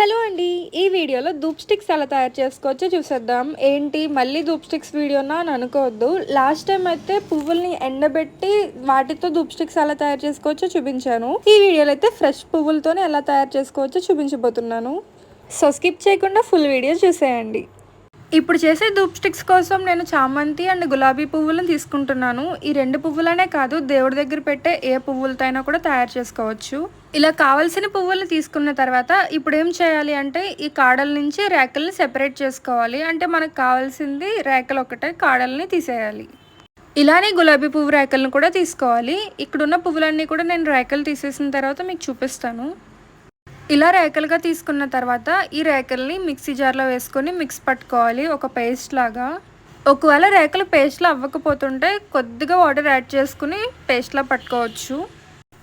Hello అండి ఈ వీడియోలో ధూప్ స్టిక్స్ ఎలా తయారు చేసుకోవచ్చో చూసేద్దాం. ఏంటి మళ్ళీ ధూప్ స్టిక్స్ వీడియోనా అని అనుకోవద్దు. లాస్ట్ టైం అయితే పువ్వుల్ని ఎండబెట్టి వాటితో ధూప్ స్టిక్స్ ఎలా తయారు చేసుకోవచ్చో చూపించాను. ఈ వీడియోలో అయితే ఫ్రెష్ పువ్వులతోనే ఎలా తయారు చేసుకోవచ్చో చూపించబోతున్నాను. సో స్కిప్ చేయకుండా ఫుల్ వీడియో చూసేయండి. ఇప్పుడు చేసే ధూప్ స్టిక్స్ కోసం నేను చామంతి అండ్ గులాబీ పువ్వులను తీసుకుంటున్నాను. ఈ రెండు పువ్వులనే కాదు దేవుడి దగ్గర పెట్టే ఏ పువ్వులతో అయినా కూడా తయారు చేసుకోవచ్చు. ఇలా కావలసిన పువ్వులు తీసుకున్న తర్వాత ఇప్పుడు ఏం చేయాలి అంటే ఈ కాడల నుంచి రేకల్ని సెపరేట్ చేసుకోవాలి. అంటే మనకు కావాల్సింది రేకలు ఒకటే కాడల్ని తీసేయాలి. ఇలానే గులాబీ పువ్వు రేకలను కూడా తీసుకోవాలి. ఇక్కడున్న పువ్వులన్నీ కూడా నేను రేకలు తీసేసిన తర్వాత మీకు చూపిస్తాను. ఇలా రేకలుగా తీసుకున్న తర్వాత ఈ రేకల్ని మిక్సీ జార్లో వేసుకొని మిక్స్ పట్టుకోవాలి. ఒక పేస్ట్ లాగా. ఒకవేళ రేకలు పేస్ట్లో అవ్వకపోతుంటే కొద్దిగా వాటర్ యాడ్ చేసుకుని పేస్ట్లా పట్టుకోవచ్చు.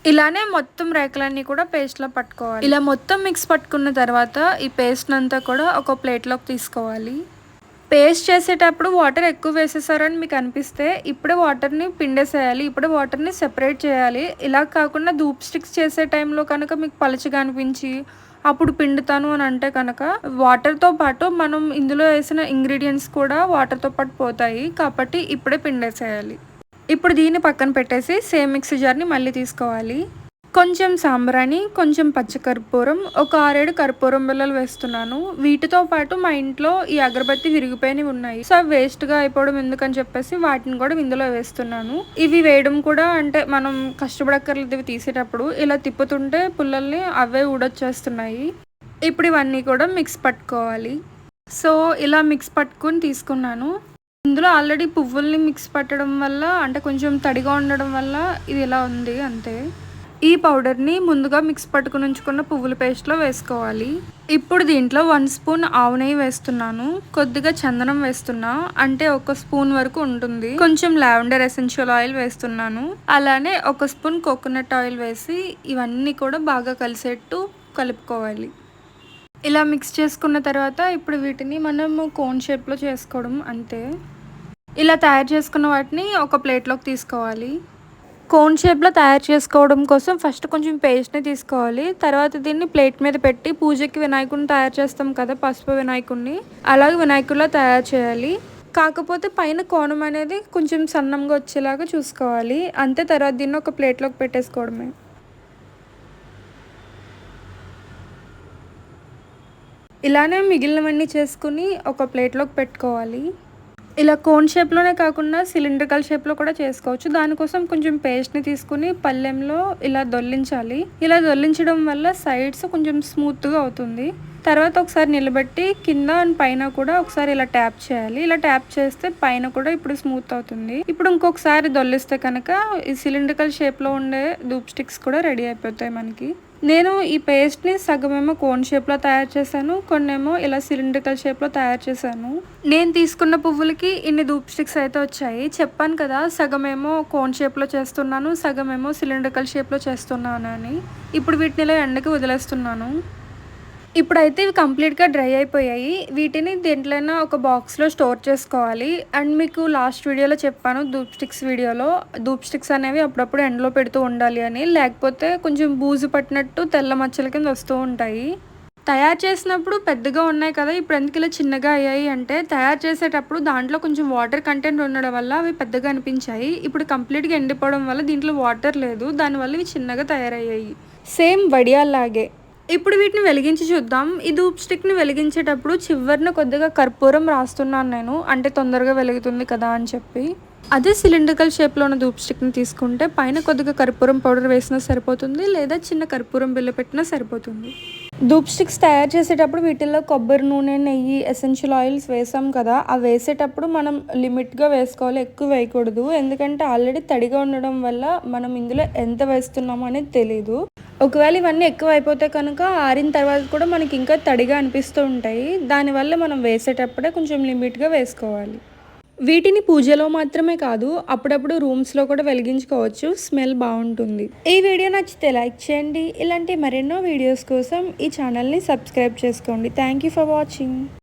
ఇలానే మొత్తం రేకలన్నీ కూడా పేస్ట్లో పట్టుకోవాలి. ఇలా మొత్తం మిక్స్ పట్టుకున్న తర్వాత ఈ పేస్ట్ అంతా కూడా ఒక ప్లేట్లోకి తీసుకోవాలి. పేస్ట్ చేసేటప్పుడు వాటర్ ఎక్కువ వేసేసారని మీకు అనిపిస్తే ఇప్పుడే వాటర్ని పిండేసేయాలి ఇప్పుడే వాటర్ని సెపరేట్ చేయాలి. ఇలా కాకుండా ధూప్ స్టిక్స్ చేసే టైంలో కనుక మీకు పలుచగా అనిపించి అప్పుడు పిండుతాను అని అంటే కనుక వాటర్తో పాటు మనం ఇందులో వేసిన ఇంగ్రీడియంట్స్ కూడా వాటర్తో పాటు పోతాయి. కాబట్టి ఇప్పుడే పిండేసేయాలి. ఇప్పుడు దీన్ని పక్కన పెట్టేసి సేమ్ మిక్సీ జార్ని మళ్ళీ తీసుకోవాలి. కొంచెం సాంబ్రాణి కొంచెం పచ్చకర్పూరం ఒక ఆరేడు కర్పూరం బిల్లలు వేస్తున్నాను. వీటితో పాటు మా ఇంట్లో ఈ అగరబత్తి విరిగిపోయినవి ఉన్నాయి. సో అవి వేస్ట్గా అయిపోవడం ఎందుకని చెప్పేసి వాటిని కూడా ఇందులో వేస్తున్నాను. ఇవి వేయడం కూడా అంటే మనం కష్టపడక్కర్లేదు ఇవి తీసేటప్పుడు ఇలా తిప్పుతుంటే పుల్లల్ని అవే ఊడొచ్చేస్తున్నాయి. ఇప్పుడు ఇవన్నీ కూడా మిక్స్ పట్టుకోవాలి. సో ఇలా మిక్స్ పట్టుకొని తీసుకున్నాను. ఇందులో ఆల్రెడీ పువ్వుల్ని మిక్స్ పట్టడం వల్ల అంటే కొంచెం తడిగా ఉండడం వల్ల ఇది ఇలా ఉంది అంతే. ఈ పౌడర్ని ముందుగా మిక్స్ పట్టుకుని ఉంచుకున్న పువ్వుల పేస్ట్లో వేసుకోవాలి. ఇప్పుడు దీంట్లో వన్ స్పూన్ ఆవు నెయ్యి వేస్తున్నాను. కొద్దిగా చందనం వేస్తున్నా అంటే ఒక స్పూన్ వరకు ఉంటుంది. కొంచెం లావెండర్ ఎసెన్షియల్ ఆయిల్ వేస్తున్నాను. అలానే ఒక స్పూన్ కోకోనట్ ఆయిల్ వేసి ఇవన్నీ కూడా బాగా కలిసేట్టు కలుపుకోవాలి. ఇలా మిక్స్ చేసుకున్న తర్వాత ఇప్పుడు వీటిని మనము కోన్ షేప్లో చేసుకోవడం అంతే. ఇలా తయారు చేసుకున్న వాటిని ఒక ప్లేట్లోకి తీసుకోవాలి. కోన్ షేప్లో తయారు చేసుకోవడం కోసం ఫస్ట్ కొంచెం పేస్ట్ని తీసుకోవాలి. తర్వాత దీన్ని ప్లేట్ మీద పెట్టి పూజకి వినాయకుడిని తయారు చేస్తాం కదా పసుపు వినాయకుడిని. అలాగే వినాయకుడిలో తయారు చేయాలి. కాకపోతే పైన కోణం అనేది కొంచెం సన్నంగా వచ్చేలాగా చూసుకోవాలి. అంతే తర్వాత దీన్ని ఒక ప్లేట్లోకి పెట్టేసుకోవడమే. ఇలానే మిగిలినవన్నీ చేసుకుని ఒక ప్లేట్లోకి పెట్టుకోవాలి. ఇలా కోన్ షేప్లోనే కాకుండా సిలిండ్రికల్ షేప్లో కూడా చేసుకోవచ్చు. దానికోసం కొంచెం పేస్ట్ని తీసుకుని పళ్ళెంలో ఇలా దొల్లించాలి. ఇలా దొల్లించడం వల్ల సైడ్స్ కొంచెం స్మూత్గా అవుతుంది. తర్వాత ఒకసారి నిలబెట్టి కింద అండ్ పైన కూడా ఒకసారి ఇలా ట్యాప్ చేయాలి. ఇలా ట్యాప్ చేస్తే పైన కూడా ఇప్పుడు స్మూత్ అవుతుంది. ఇప్పుడు ఇంకొకసారి దొల్లిస్తే కనుక ఈ సిలిండ్రికల్ షేప్లో ఉండే ధూప్ స్టిక్స్ కూడా రెడీ అయిపోతాయి మనకి. నేను ఈ పేస్ట్ని సగమేమో కోన్ షేప్లో తయారు చేశాను కొన్నేమో ఇలా సిలిండ్రికల్ షేప్లో తయారు చేశాను. నేను తీసుకున్న పువ్వులకి ఇన్ని దూప్ స్టిక్స్ అయితే వచ్చాయి. చెప్పాను కదా సగమేమో కోన్ షేప్లో చేస్తున్నాను సగమేమో సిలిండ్రికల్ షేప్లో చేస్తున్నాను అని. ఇప్పుడు వీటిని ఇలా ఎండకి వదిలేస్తున్నాను. ఇప్పుడైతే ఇవి కంప్లీట్గా డ్రై అయిపోయాయి. వీటిని దేంట్లోనైనా ఒక బాక్స్లో స్టోర్ చేసుకోవాలి. అండ్ మీకు లాస్ట్ వీడియోలో చెప్పాను ధూప్ స్టిక్స్ వీడియోలో. ధూప్ స్టిక్స్ అనేవి అప్పుడప్పుడు ఎండలో పెడుతూ ఉండాలి అని. లేకపోతే కొంచెం బూజు పట్టినట్టు తెల్ల మచ్చల కింద వస్తూ ఉంటాయి. తయారు చేసినప్పుడు పెద్దగా ఉన్నాయి కదా ఇప్పుడు ఎందుకు ఇలా చిన్నగా అయ్యాయి అంటే తయారు చేసేటప్పుడు దాంట్లో కొంచెం వాటర్ కంటెంట్ ఉండడం వల్ల అవి పెద్దగా అనిపించాయి. ఇప్పుడు కంప్లీట్గా ఎండిపోవడం వల్ల దీంట్లో వాటర్ లేదు. దానివల్ల ఇవి చిన్నగా తయారయ్యాయి. సేమ్ వడియాల్లాగే. ఇప్పుడు వీటిని వెలిగించి చూద్దాం. ఈ ధూప్ స్టిక్ని వెలిగించేటప్పుడు చివరిన కొద్దిగా కర్పూరం రాస్తున్నాను నేను. అంటే తొందరగా వెలుగుతుంది కదా అని చెప్పి. అదే సిలిండ్రికల్ షేప్లో ఉన్న ధూప్ స్టిక్ని తీసుకుంటే పైన కొద్దిగా కర్పూరం పౌడర్ వేసినా సరిపోతుంది లేదా చిన్న కర్పూరం బిల్ల పెట్టినా సరిపోతుంది. ధూప్ స్టిక్స్ తయారు చేసేటప్పుడు వీటిల్లో కొబ్బరి నూనె నెయ్యి ఎసెన్షియల్ ఆయిల్స్ వేసాం కదా. అవి వేసేటప్పుడు మనం లిమిట్గా వేసుకోవాలి ఎక్కువ వేయకూడదు. ఎందుకంటే ఆల్రెడీ తడిగా ఉండడం వల్ల మనం ఇందులో ఎంత వేస్తున్నామో అనేది తెలియదు ఒకవేళ ఇవన్నీ ఎక్కువ అయిపోతే కనుక ఆరిన తర్వాత కూడా మనకి ఇంకా తడిగా అనిపిస్తూ ఉంటాయి. దానివల్ల మనం వేసేటప్పుడే కొంచెం లిమిట్గా వేసుకోవాలి. వీటిని పూజలో మాత్రమే కాదు అప్పుడప్పుడు రూమ్స్లో కూడా వెలిగించుకోవచ్చు. స్మెల్ బాగుంటుంది. ఈ వీడియో నచ్చితే లైక్ చేయండి. ఇలాంటి మరెన్నో వీడియోస్ కోసం ఈ ఛానల్ని సబ్స్క్రైబ్ చేసుకోండి. Thank you for watching.